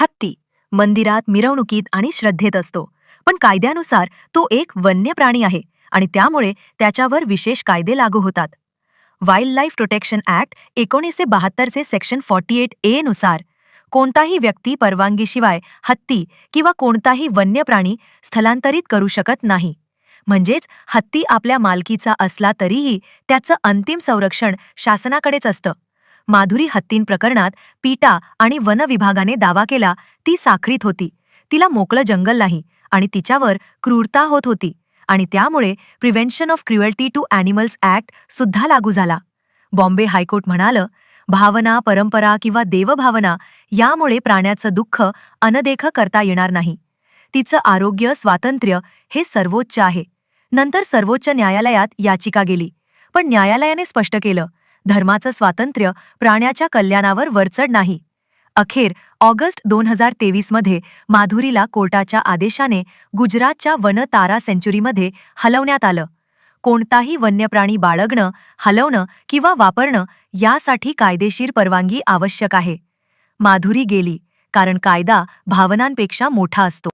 हत्ती मंदिरात मिरवणुकीत आणि श्रद्धेत असतो. पण कायद्यानुसार तो एक वन्य प्राणी आहे आणि त्यामुळे त्याच्यावर विशेष कायदे लागू होतात. वाईल्ड लाईफ प्रोटेक्शन ऍक्ट एकोणीसशे बहात्तरचे सेक्शन फॉर्टी एट ए नुसार कोणताही व्यक्ती परवानगीशिवाय हत्ती किंवा कोणताही वन्य प्राणी स्थलांतरित करू शकत नाही. म्हणजेच हत्ती आपल्या मालकीचा असला तरीही त्याचं अंतिम संरक्षण शासनाकडेच असतं. माधुरी हत्तीन प्रकरणात पीटा आणि वन विभागाने दावा केला ती साखरीत होती. तिला मोकळं जंगल नाही आणि तिच्यावर क्रूरता होत होती आणि त्यामुळे prevention of cruelty to animals act सुद्धा लागू झाला. बॉम्बे हायकोर्ट म्हणालं भावना परंपरा किंवा देवभावना यामुळे प्राण्याचं दुःख अनदेख करता येणार नाही. तिचं आरोग्य स्वातंत्र्य हे सर्वोच्च आहे. नंतर सर्वोच्च न्यायालयात याचिका गेली. पण न्यायालयाने स्पष्ट केलं धर्माचं स्वातंत्र्य प्राण्याच्या कल्याणावर वरचढ नाही. अखेर ऑगस्ट दोन हजार तेवीसमध्ये माधुरीला कोर्टाच्या आदेशाने गुजरातच्या वन तारा सेंच्युरीमध्ये हलवण्यात आलं. कोणताही वन्यप्राणी बाळगणं हलवणं किंवा वापरणं यासाठी कायदेशीर परवानगी आवश्यक आहे. माधुरी गेली कारण कायदा भावनांपेक्षा मोठा असतो.